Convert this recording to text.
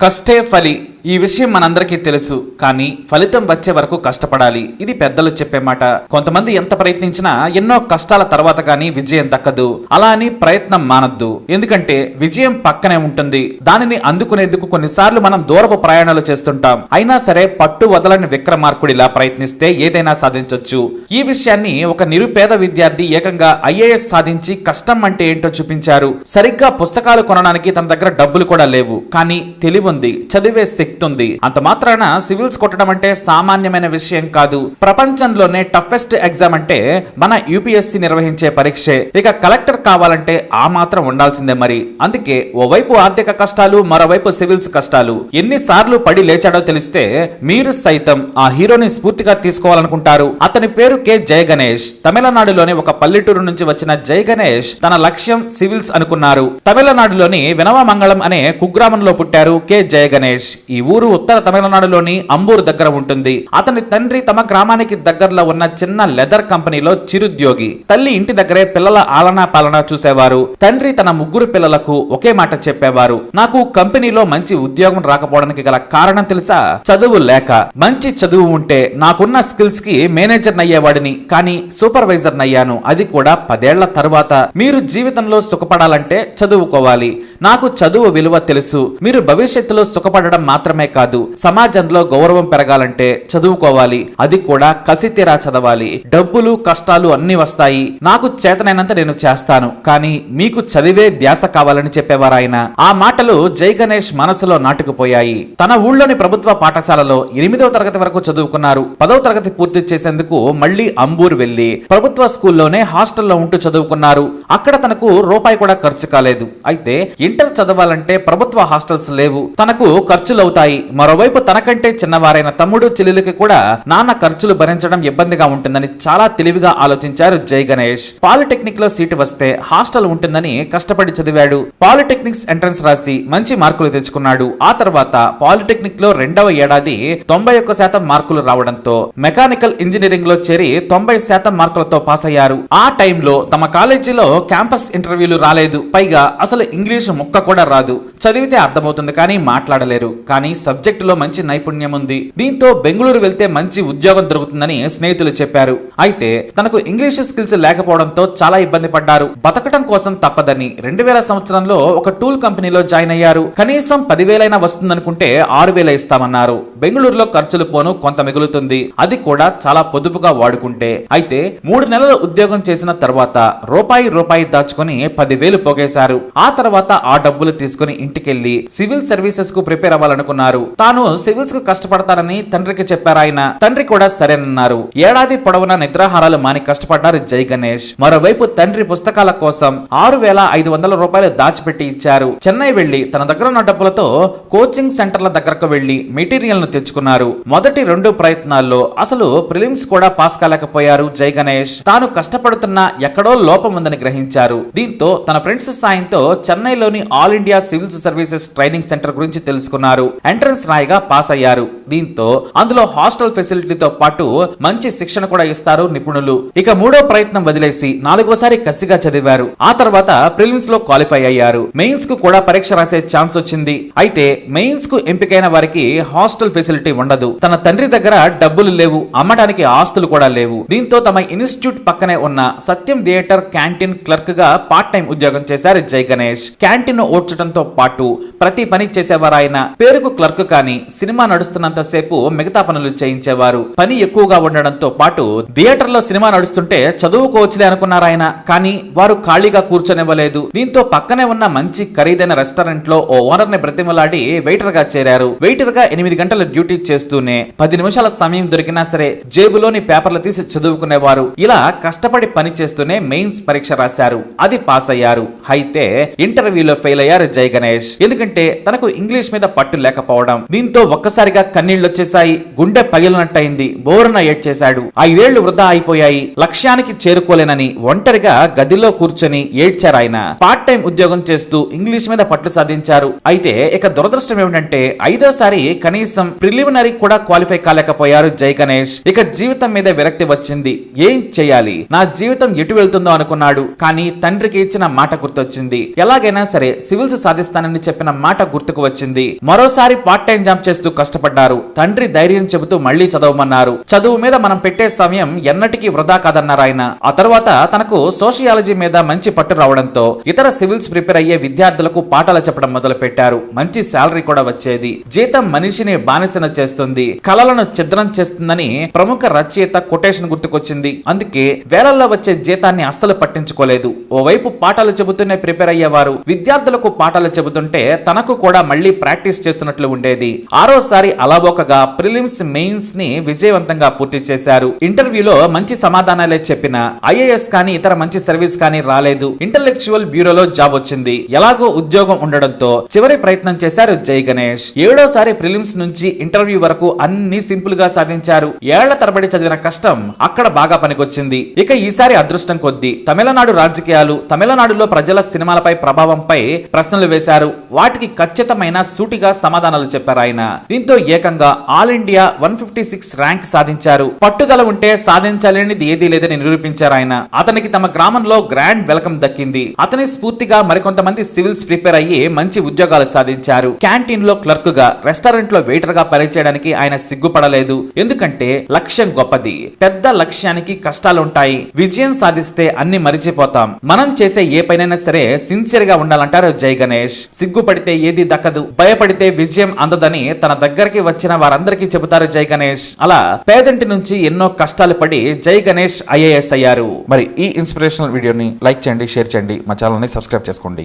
కష్టే ఫలి. ఈ విషయం మనందరికీ తెలుసు కానీ ఫలితం వచ్చే వరకు కష్టపడాలి. ఇది పెద్దలు చెప్పే మాట. కొంతమంది ఎంత ప్రయత్నించినా ఎన్నో కష్టాల తర్వాత కానీ విజయం దక్కదు. అలా అని ప్రయత్నం మానద్దు. ఎందుకంటే విజయం పక్కనే ఉంటుంది. దానిని అందుకునేందుకు కొన్నిసార్లు మనం దూరపు ప్రయాణాలు చేస్తుంటాం. అయినా సరే పట్టు వదలని విక్రమార్కుడిలా ప్రయత్నిస్తే ఏదైనా సాధించొచ్చు. ఈ విషయాన్ని ఒక నిరుపేద విద్యార్థి ఏకంగా ఐఏఎస్ సాధించి కష్టం అంటే ఏంటో చూపించారు. సరిగ్గా పుస్తకాలు కొనడానికి తన దగ్గర డబ్బులు కూడా లేవు. కానీ తెలివి ఉంది చదివే శక్తి ఉంది అంత మాత్రాన సివిల్స్ కొట్టడం అంటే సామాన్యమైన విషయం కాదు. ప్రపంచంలోనే టఫెస్ట్ ఎగ్జామ్ అంటే మన యూపీఎస్సీ నిర్వహించే పరీక్షే. ఇక కలెక్టర్ కావాలంటే ఆ మాత్రం ఉండాల్సిందే మరి. అందుకే ఓవైపు ఆర్థిక కష్టాలు మరోవైపు సివిల్స్ కష్టాలు. ఎన్నిసార్లు పడి లేచాడో తెలిస్తే మీరు సైతం ఆ హీరోని స్ఫూర్తిగా తీసుకోవాలనుకుంటారు. అతని పేరు కె. జయ గణేష్. తమిళనాడులోని ఒక పల్లెటూరు నుంచి వచ్చిన జయ గణేష్ తన లక్ష్యం సివిల్స్ అనుకున్నారు. తమిళనాడులోని వినవమంగళం అనే కుగ్రామంలో పుట్టారు కె. జయ గణేష్ ఈ ఊరు ఉత్తర తమిళనాడులోని అంబూర్ దగ్గర ఉంటుంది. అతని తండ్రి తమ గ్రామానికి దగ్గరలో ఉన్న చిన్న లెదర్ కంపెనీలో చిరుద్యోగి. తల్లి ఇంటి దగ్గరే పిల్లల ఆలనా పాలన చూసేవారు. తండ్రి తన ముగ్గురు పిల్లలకు ఒకే మాట చెప్పేవారు. నాకు కంపెనీలో మంచి ఉద్యోగం రాకపోవడానికి గల కారణం తెలుసా? చదువు లేక. మంచి చదువు ఉంటే నాకున్న స్కిల్స్కి మేనేజర్ నయ్యేవాడిని కానీ సూపర్వైజర్ నయ్యాను అది కూడా పదేళ్ళ తరువాత. మీరు జీవితంలో సుఖపడాలంటే చదువుకోవాలి. నాకు చదువు విలువ తెలుసు. మీరు భవిష్యత్ భవిష్యత్తులో సుఖపడడం మాత్రమే కాదు సమాజంలో గౌరవం పెరగాలంటే చదువుకోవాలి అది కూడా కసితీరా చదవాలి. డబ్బులు కష్టాలు అన్ని వస్తాయి. నాకు చేతనైనంత నేను చేస్తాను. కానీ మీకు చదివే ధ్యాస కావాలని చెప్పేవారాయన. ఆ మాటలు జై గణేష్ మనసులో నాటుకుపోయాయి. తన ఊళ్ళోని ప్రభుత్వ పాఠశాలలో ఎనిమిదవ తరగతి వరకు చదువుకున్నారు. పదవ తరగతి పూర్తి చేసేందుకు మళ్ళీ అంబూరు వెళ్ళి ప్రభుత్వ స్కూల్లోనే హాస్టల్లో ఉంటూ చదువుకున్నారు. అక్కడ తనకు రూపాయి కూడా ఖర్చు కాలేదు. అయితే ఇంటర్ చదవాలంటే ప్రభుత్వ హాస్టల్స్ లేవు. తనకు ఖర్చులవుతాయి. మరోవైపు తనకంటే చిన్నవారైన తమ్ముడు చెల్లెలకి కూడా నాన్న ఖర్చులు భరించడం ఇబ్బందిగా ఉంటుందని చాలా తెలివిగా ఆలోచించారు జై గణేష్. పాలిటెక్నిక్లో సీటు వస్తే హాస్టల్ ఉంటుందని కష్టపడి చదివాడు. పాలిటెక్నిక్స్ ఎంట్రన్స్ రాసి మంచి మార్కులు తెచ్చుకున్నాడు. ఆ తర్వాత పాలిటెక్నిక్లో రెండవ ఏడాది తొంభై ఒక్క శాతం మార్కులు రావడంతో మెకానికల్ ఇంజనీరింగ్లో చేరి తొంభై శాతం మార్కులతో పాస్ అయ్యారు ఆ టైంలో తమ కాలేజీలో క్యాంపస్ ఇంటర్వ్యూలు రాలేదు. పైగా అసలు ఇంగ్లీష్ ముక్క కూడా రాదు. చదివితే అర్థమవుతుంది కానీ మాట్లాడలేరు. కానీ సబ్జెక్టులో మంచి నైపుణ్యం ఉంది. దీంతో బెంగళూరు వెళ్తే మంచి ఉద్యోగం దొరుకుతుందని స్నేహితులు చెప్పారు. అయితే తనకు ఇంగ్లీష్ స్కిల్స్ లేకపోవడంతో చాలా ఇబ్బంది పడ్డారు. బతకటం కోసం తప్పదని రెండు వేల సంవత్సరంలో ఒక టూల్ కంపెనీలో జాయిన్ అయ్యారు. కనీసం పదివేలైనా వస్తుందనుకుంటే ఆరు వేల ఇస్తామన్నారు. బెంగళూరులో ఖర్చులు పోను కొంత మిగులుతుంది. అది కూడా చాలా పొదుపుగా వాడుకుంటే. అయితే మూడు నెలల ఉద్యోగం చేసిన తర్వాత రూపాయి రూపాయి దాచుకుని పదివేలు పోగేశారు. ఆ తర్వాత ఆ డబ్బులు తీసుకుని ఇంటికెళ్ళి సివిల్ సర్వీస్ సర్వీసెస్కు ప్రిపేర్ అవ్వాలనుకున్నారు. తాను సివిల్స్కు కష్టపడతానని తండ్రికి చెప్పారు ఆయన. తండ్రి కూడా సరేనన్నారు. ఏడాది పొడవునా నిద్రాహారాలు మాని కష్టపడ్డారు జై గణేష్. మరోవైపు తండ్రి పుస్తకాల కోసం ఆరు వేల ఐదు వందల రూపాయలు దాచిపెట్టి ఇచ్చారు. చెన్నై వెళ్ళి తన దగ్గర ఉన్న డబ్బులతో కోచింగ్ సెంటర్ల దగ్గరకు వెళ్ళి మెటీరియల్ను తెచ్చుకున్నారు. మొదటి రెండు ప్రయత్నాల్లో అసలు ప్రిలిమ్స్ కూడా పాస్ కాలేకపోయారు జై గణేష్. తాను కష్టపడుతున్నా ఎక్కడో లోపం ఉందని గ్రహించారు. దీంతో తన ఫ్రెండ్స్ సాయంతో చెన్నైలోని all India civils services training centre గురించి తెలుసుకున్నారు. ఎంట్రన్స్ రాయిగా పాస్ అయ్యారు. దీంతో అందులో హాస్టల్ ఫెసిలిటీతో పాటు మంచి శిక్షణ కూడా ఇస్తారు నిపుణులు. ఇక మూడో ప్రయత్నం వదిలేసి నాలుగోసారి కసిగా చదివారు. ఆ తర్వాత ప్రిలిమ్స్లో క్వాలిఫై అయ్యారు. మెయిన్స్కు కూడా పరీక్ష రాసే ఛాన్స్ వచ్చింది. అయితే మెయిన్స్కు ఎంపికైన వారికి హాస్టల్ ఫెసిలిటీ ఉండదు. తన తండ్రి దగ్గర డబ్బులు లేవు. అమ్మడానికి ఆస్తులు కూడా లేవు. దీంతో తమ ఇన్స్టిట్యూట్ పక్కనే ఉన్న సత్యం థియేటర్ క్యాంటీన్ క్లర్క్గా పార్ట్ టైం ఉద్యోగం చేశారు జై గణేష్. క్యాంటీన్ ఓడ్చడంతో పాటు ప్రతి పని చేసేవారు ఆయన పేరుకు క్లర్క్ కానీ సినిమా నడుస్తున్నంత సేపు మిగతా పనులు చేయించేవారు. పని ఎక్కువగా ఉండడంతో పాటు థియేటర్లో సినిమా నడుస్తుంటే చదువుకోవచ్చులే అనుకున్నారు ఆయన కానీ వారు ఖాళీగా కూర్చొనివ్వలేదు. దీంతో పక్కనే ఉన్న మంచి ఖరీదైన రెస్టారెంట్లో ఓ ఓనర్ని బ్రతిమలాడి వెయిటర్గా చేరారు. వెయిటర్గా ఎనిమిది గంటల డ్యూటీ చేస్తూనే పది నిమిషాల సమయం దొరికినా సరే జేబులోని పేపర్లు తీసి చదువుకునేవారు. ఇలా కష్టపడి పని చేస్తూనే మెయిన్స్ పరీక్ష రాశారు. అది పాస్ అయ్యారు అయితే ఇంటర్వ్యూలో ఫెయిల్ అయ్యారు జై గణేష్. ఎందుకంటే తనకు ఇంగ్లీష్ మీద పట్టు లేకపోవడం. దీంతో ఒక్కసారిగా కన్నీళ్ళొచ్చేశాయి గుండె పగిలినట్టయింది. బోరున ఏడ్చేశాడు. ఐదేళ్ళు వృధా అయిపోయాయి. లక్ష్యానికి చేరుకోలేనని ఒంటరిగా గదిలో కూర్చొని ఏడ్చారు ఆయన. పార్ట్ టైం ఉద్యోగం చేస్తూ ఇంగ్లీష్ మీద పట్టు సాధించారు. అయితే ఇక దురదృష్టం ఏమిటంటే ఐదోసారి కనీసం ప్రిలిమినరీ కూడా క్వాలిఫై కాలేకపోయారు జై గణేష్. ఇక జీవితం మీద విరక్తి వచ్చింది. ఏం చేయాలి? నా జీవితం ఎటు వెళ్తుందో అనుకున్నాడు. కానీ తండ్రికి ఇచ్చిన మాట గుర్తొచ్చింది. ఎలాగైనా సరే సివిల్స్ సాధిస్తానని చెప్పిన మాట గుర్తుకు వచ్చింది. మరోసారి పార్ట్ టైం జాబ్ చేస్తూ కష్టపడ్డారు. తండ్రి ధైర్యం చెబుతూ మళ్ళీ చదవమన్నారు. చదువు మీద మనం పెట్టే సమయం ఎన్నటికీ వృధా కాదన్నారు ఆయన. ఆ తర్వాత తనకు సోషియాలజీ మీద మంచి పట్టు రావడంతో ఇతర సివిల్స్ ప్రిపేర్ అయ్యే విద్యార్థులకు పాఠాలు చెప్పడం మొదలు పెట్టారు మంచి శాలరీ కూడా వచ్చేది. జీతం మనిషిని బానిసన చేస్తుంది. కళలను ఛిద్రం చేస్తుందని ప్రముఖ రచయిత కొటేషన్ గుర్తుకొచ్చింది. అందుకే వేలల్లో వచ్చే జీతాన్ని అస్సలు పట్టించుకోలేదు. ఓవైపు పాఠాలు చెబుతూనే ప్రిపేర్ అయ్యేవారు. విద్యార్థులకు పాఠాలు చెబుతుంటే తనకు కూడా మళ్ళీ ప్రాక్టీస్ చేస్తున్నట్లు ఉండేది. ఆరోసారి అలవోకగా ప్రిలిమ్స్ మెయిన్స్ని విజయవంతంగా పూర్తి చేశారు. ఇంటర్వ్యూలో మంచి సమాధానాలే చెప్పిన ఐఏఎస్ కానీ ఇతర మంచి సర్వీస్ కానీ రాలేదు. ఇంటలెక్చువల్ బ్యూరోలో జాబ్ వచ్చింది. ఎలాగో ఉద్యోగం ఉండడంతో చివరి ప్రయత్నం చేశారు జై గణేష్. ఏడోసారి ప్రిలిమ్స్ నుంచి ఇంటర్వ్యూ వరకు అన్ని సింపుల్గా సాధించారు. ఏళ్ళ తరబడి చదివిన కష్టం అక్కడ బాగా పనికొచ్చింది. ఇక ఈసారి అదృష్టం కొద్దీ తమిళనాడు రాజకీయాలు తమిళనాడులో ప్రజల సినిమాలపై ప్రభావంపై ప్రశ్నలు వేశారు. వాటికి ఖచ్చితమైన సూటిగా సమాధానాలు చెప్పారు ఆయన. దీంతో ఏకంగా all India one fifty six rank సాధించారు. పట్టుదల ఉంటే సాధించలేనిది ఏదీ లేదని నిరూపించారు ఆయన. అతనికి తమ గ్రామంలో గ్రాండ్ వెల్కమ్ దక్కింది. అతని స్ఫూర్తిగా మరికొంతమంది సివిల్స్ ప్రిపేర్ అయ్యి మంచి ఉద్యోగాలు సాధించారు. క్యాంటీన్లో క్లర్క్గా రెస్టారెంట్లో వెయిటర్గా పనిచేయడానికి ఆయన సిగ్గుపడలేదు. ఎందుకంటే లక్ష్యం గొప్పది. పెద్ద లక్ష్యానికి కష్టాలుంటాయి. విజయం సాధిస్తే అన్ని మరిచిపోతాం. మనం చేసే ఏ పనైనా సరే సిన్సియర్గా ఉండాలంటారు జై గణేష్. సిగ్గుపడితే ఏది దక్కదు. భయపడితే విజయం అందదని తన దగ్గరికి వచ్చిన వారందరికీ చెబుతారు జై గణేష్. అలా పేదంటి నుంచి ఎన్నో కష్టాలు పడి జై గణేష్ ఐఏఎస్ అయ్యారు. మరి ఈ ఇన్స్పిరేషనల్ వీడియోని లైక్ చేయండి షేర్ చేయండి. మా ఛానల్ని సబ్స్క్రైబ్ చేసుకోండి.